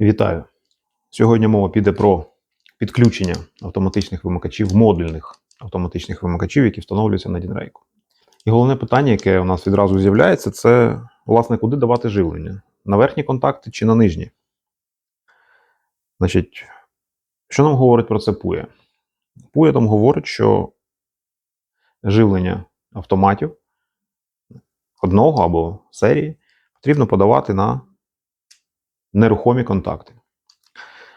Вітаю! Сьогодні мова піде про підключення автоматичних вимикачів, модульних автоматичних вимикачів, які встановлюються на Дінрейку. І головне питання, яке у нас відразу з'являється, це власне куди давати живлення: на верхні контакти чи на нижні. Значить, що нам говорить про це PUE? PUE нам говорить, що живлення автоматів одного або серії потрібно подавати на нерухомі контакти.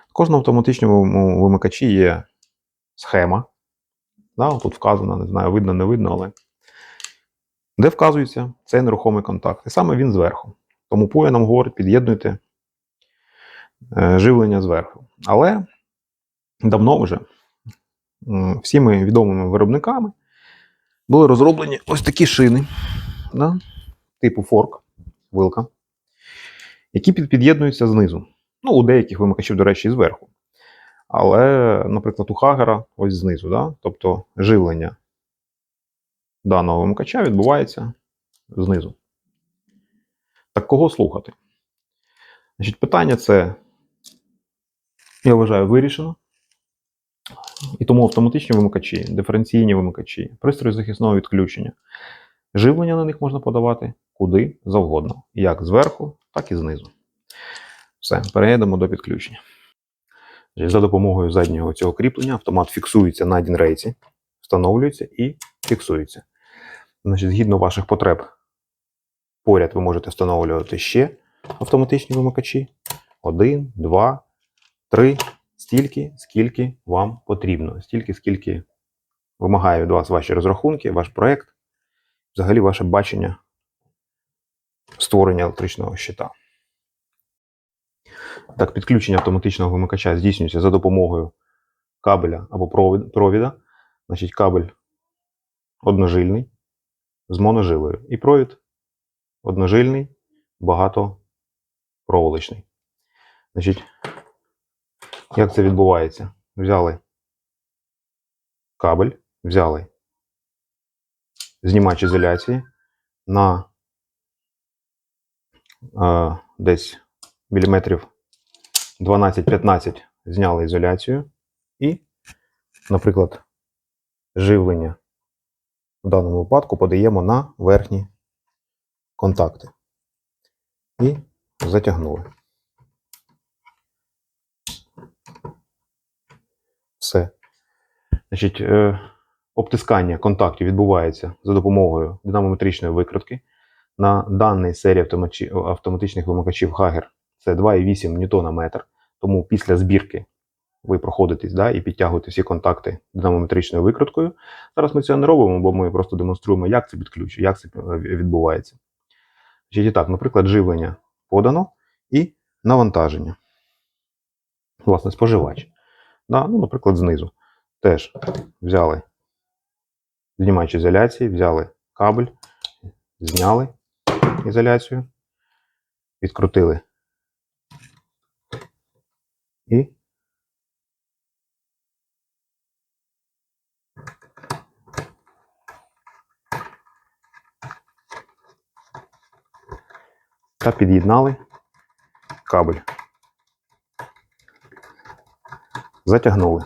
В кожному автоматичному вимикачі є схема. Да, тут вказано, не знаю, видно, не видно, але де вказується цей нерухомий контакт. І саме він зверху. Тому PUE нам говорить, під'єднуйте е, живлення зверху. Але давно вже всіми відомими виробниками були розроблені ось такі шини, да, типу форк, вилка які під- під'єднуються знизу. Ну, у деяких вимикачів, до речі, зверху. Але, наприклад, у Хагера ось знизу. Да? Тобто живлення даного вимикача відбувається знизу. Так кого слухати? Значить, питання це, я вважаю, вирішено. І тому автоматичні вимикачі, диференційні вимикачі, пристрої захисного відключення. Живлення на них можна подавати куди завгодно, як зверху, так і знизу. Все, перейдемо до підключення. За допомогою заднього цього кріплення автомат фіксується на дінрейці, встановлюється і фіксується. Значить, згідно ваших потреб, поряд ви можете встановлювати ще автоматичні вимикачі. Один, два, три, стільки, скільки вам потрібно. Стільки, скільки вимагає від вас ваші розрахунки, ваш проєкт, взагалі ваше бачення створення електричного щита. Так, підключення автоматичного вимикача здійснюється за допомогою кабеля або провіда. Значить, кабель одножильний з моножилою. І провід одножильний, багатопроволочний. Значить, як це відбувається? Взяли кабель, взяли знімач ізоляції на десь міліметрів 12-15 зняли ізоляцію і, наприклад, живлення в даному випадку подаємо на верхні контакти. І затягнули. Все. Значить, е, обтискання контактів відбувається за допомогою динамометричної викрутки. На даній серії автоматичних вимикачів Hager це 2,8 ньютона метр. Тому після збірки ви проходитесь да, і підтягуєте всі контакти динамометричною викруткою. Зараз ми цього не робимо, бо ми просто демонструємо, як це підключення, як це е, відбувається. І так, наприклад, живлення подано і навантаження. Власне, споживач. Да, ну, наприклад, знизу. Теж взяли знімач ізоляції, взяли кабель, зняли ізоляцію, відкрутили і та під'єднали кабель. Затягнули.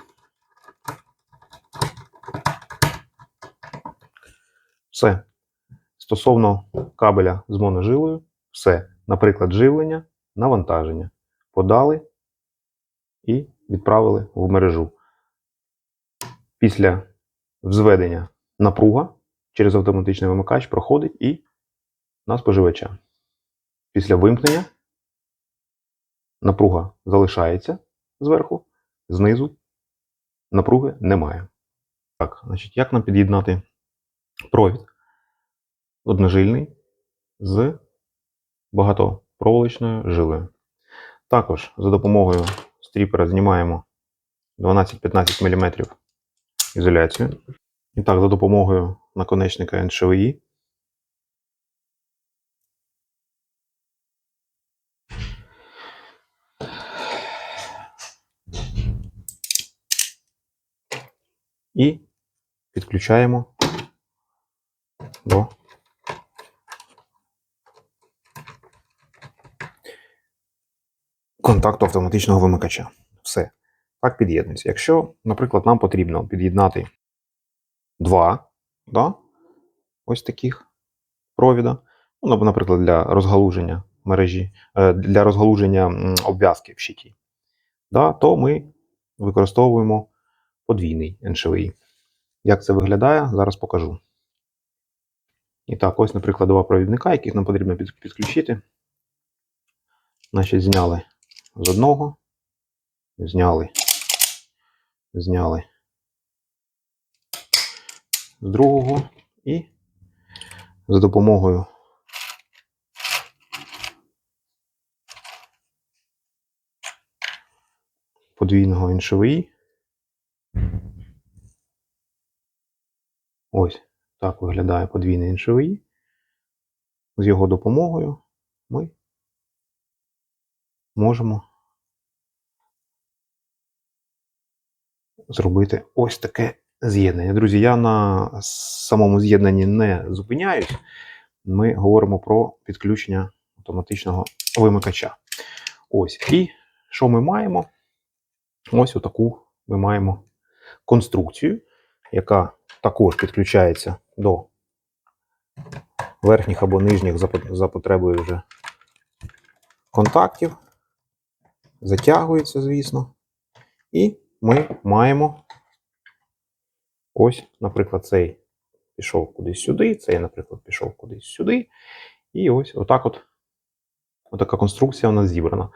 Все. Стосовно кабеля з моножилою, все. Наприклад, живлення, навантаження. Подали і відправили в мережу. Після взведення напруга через автоматичний вимикач проходить і на споживача. Після вимкнення напруга залишається зверху, знизу напруги немає. Так, значить, як нам під'єднати провід одножильний з багатопроволочною жилою? Також за допомогою стріпера знімаємо 12-15 мм ізоляцію. І так, за допомогою наконечника НШВІ і підключаємо до контакту автоматичного вимикача. Все. Так під'єднується. Якщо, наприклад, нам потрібно під'єднати два, да, ось таких провіда, ну, наприклад, для розгалуження мережі, е, для розгалуження обв'язки в щиті, да, то ми використовуємо подвійний NCVI. Як це виглядає, зараз покажу. І так, ось, наприклад, два провідника, яких нам потрібно підключити. Значить, зняли з одного, зняли, зняли з другого і за допомогою подвійного іншової. Ось так виглядає подвійний іншовий. З його допомогою ми можемо зробити ось таке з'єднання. Друзі, я на самому з'єднанні не зупиняюсь. Ми говоримо про підключення автоматичного вимикача. Ось. І що ми маємо? Ось отаку ми маємо конструкцію, яка також підключається до верхніх або нижніх за потребою вже контактів. Затягується, звісно. І ми маємо ось, наприклад, цей пішов кудись сюди, цей, наприклад, пішов кудись сюди. І ось отак от отака конструкція у нас зібрана.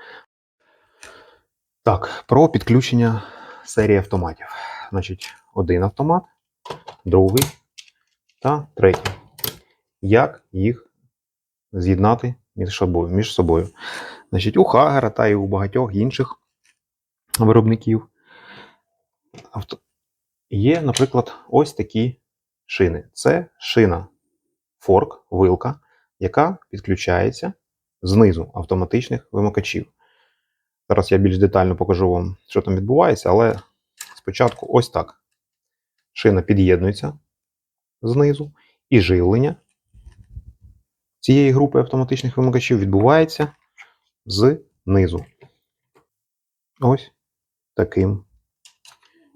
Так, про підключення серії автоматів. Значить, один автомат, другий та третій. Як їх з'єднати між собою? Значить, у Хагера та і у багатьох інших виробників авто... є, наприклад, ось такі шини. Це шина форк, вилка, яка підключається знизу автоматичних вимикачів. Зараз я більш детально покажу вам, що там відбувається, але спочатку ось так. Шина під'єднується знизу, і живлення цієї групи автоматичних вимикачів відбувається знизу. Ось таким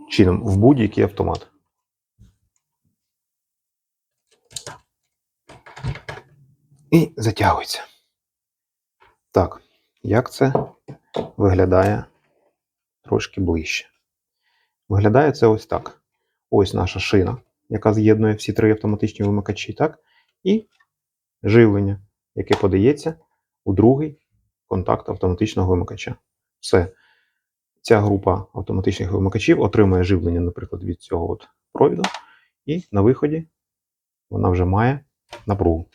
чином в будь-який автомат. І затягується. Так, як це виглядає трошки ближче? Виглядає це ось так. Ось наша шина, яка з'єднує всі три автоматичні вимикачі, так? І живлення, яке подається у другий контакт автоматичного вимикача. Все. Ця група автоматичних вимикачів отримує живлення, наприклад, від цього от провіду, і на виході вона вже має напругу.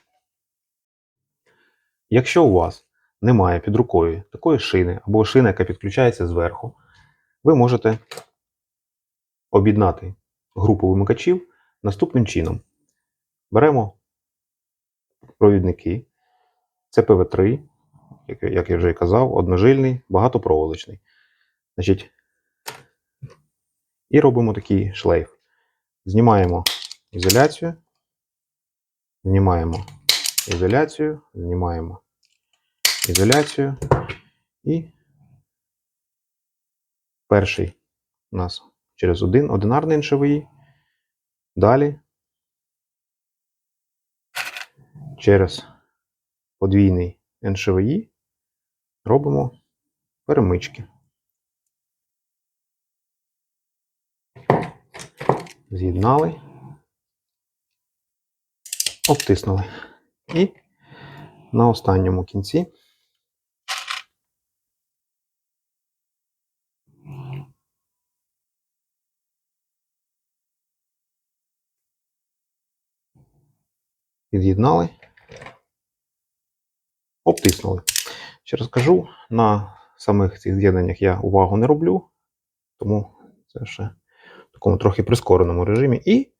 Якщо у вас немає під рукою такої шини або шини, яка підключається зверху, ви можете об'єднати групу вимикачів наступним чином. Беремо провідники, це ПВ3, як, я вже і казав, одножильний, багатопроволочний. Значить, і робимо такий шлейф. Знімаємо ізоляцію, знімаємо ізоляцію, знімаємо ізоляцію. І перший у нас через один одинарний НШВІ. Далі через подвійний НШВІ робимо перемички. З'єднали, обтиснули. І на останньому кінці під'єднали, обтиснули. Ще раз кажу, на самих цих з'єднаннях я увагу не роблю, тому це ще в такому трохи прискореному режимі. І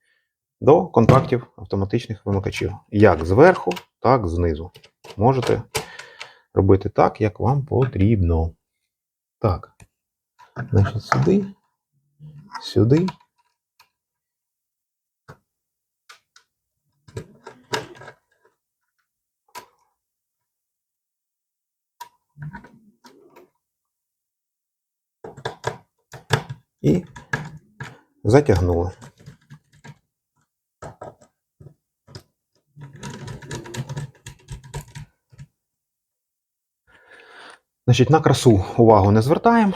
до контактів автоматичних вимикачів. Як зверху, так знизу. Можете робити так, як вам потрібно. Так. Значить, сюди, сюди. Затягнули. Значить, на красу увагу не звертаємо.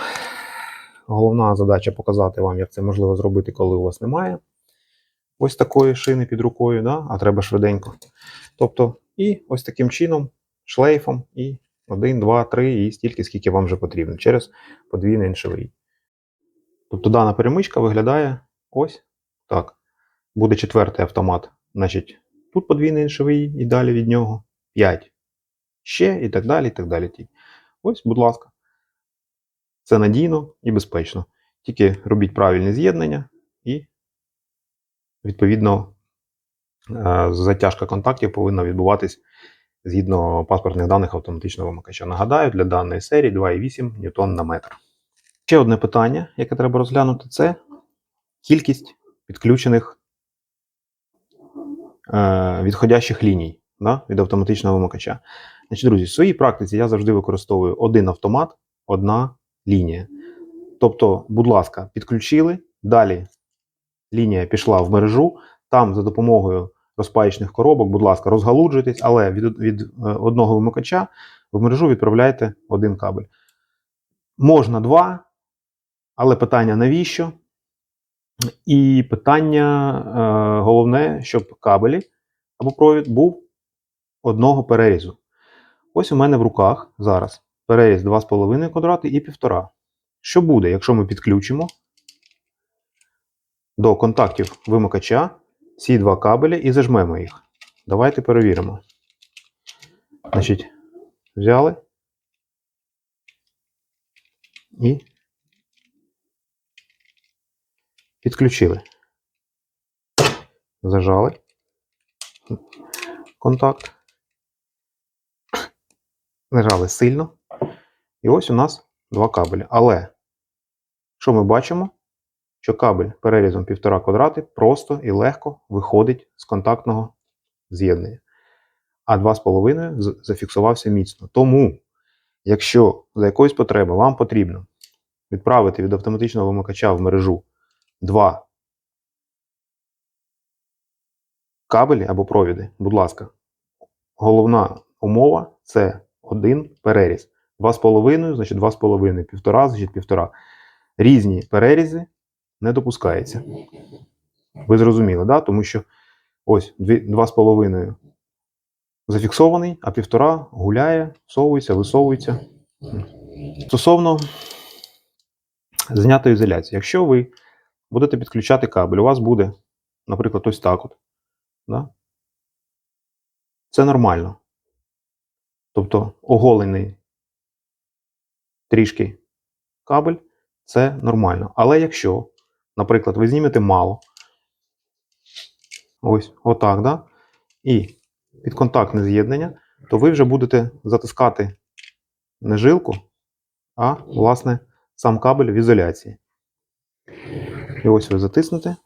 Головна задача показати вам, як це можливо зробити, коли у вас немає ось такої шини під рукою, да? а треба швиденько. Тобто, і ось таким чином, шлейфом, і 1, 2, 3, і стільки, скільки вам вже потрібно, через подвійний ншовий. Тобто дана перемичка виглядає ось так. Буде четвертий автомат. Значить, тут подвійний ншовий і далі від нього 5. Ще і так далі. і так далі. Ось, будь ласка. Це надійно і безпечно. Тільки робіть правильне з'єднання і, відповідно, е, затяжка контактів повинна відбуватись згідно паспортних даних автоматичного вимикача. Нагадаю, для даної серії 2,8 ньютон на метр. Ще одне питання, яке треба розглянути, це кількість підключених е, відходящих ліній да, від автоматичного вимикача. Значить, друзі, в своїй практиці я завжди використовую один автомат, одна лінія. Тобто, будь ласка, підключили, далі лінія пішла в мережу, там за допомогою розпаєчних коробок, будь ласка, розгалуджуйтесь, але від, від е, одного вимикача в мережу відправляйте один кабель. Можна два, але питання навіщо? І питання е, головне, щоб кабелі або провід був одного перерізу. Ось у мене в руках зараз переріз 2,5 квадрати і 1,5. Що буде, якщо ми підключимо до контактів вимикача ці два кабелі і зажмемо їх? Давайте перевіримо. Значить, взяли і підключили. Зажали контакт. Нажали сильно. І ось у нас два кабелі. Але що ми бачимо? Що кабель перерізом 1,5 квадрати просто і легко виходить з контактного з'єднання. А 2,5 зафіксувався міцно. Тому, якщо за якоїсь потреби вам потрібно відправити від автоматичного вимикача в мережу два кабелі або провіди, будь ласка, головна умова це один переріз. 2,5, значить 2,5, 1,5, значить 1,5. Різні перерізи не допускається. Ви зрозуміли, да? Тому що ось 2,5 зафіксований, а 1,5 гуляє, всовується, висовується. Стосовно знятої ізоляції. Якщо ви будете підключати кабель, у вас буде, наприклад, ось так от. Да? Це нормально. Тобто оголений трішки кабель це нормально. Але якщо, наприклад, ви знімете мало, ось отак, да? і підконтактне з'єднання, то ви вже будете затискати не жилку, а, власне, сам кабель в ізоляції. І ось ви затиснете.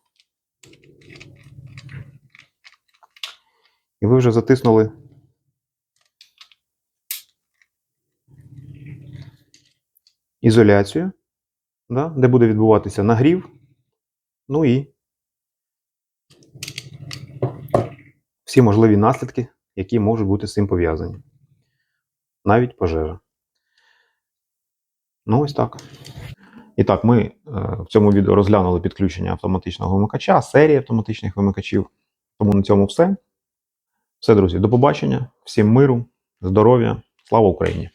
І ви вже затиснули ізоляцію, да, де буде відбуватися нагрів, ну і всі можливі наслідки, які можуть бути з цим пов'язані. Навіть пожежа. Ну, ось так. І так, ми е, в цьому відео розглянули підключення автоматичного вимикача, серії автоматичних вимикачів. Тому на цьому все. Все, друзі, до побачення. Всім миру, здоров'я, слава Україні!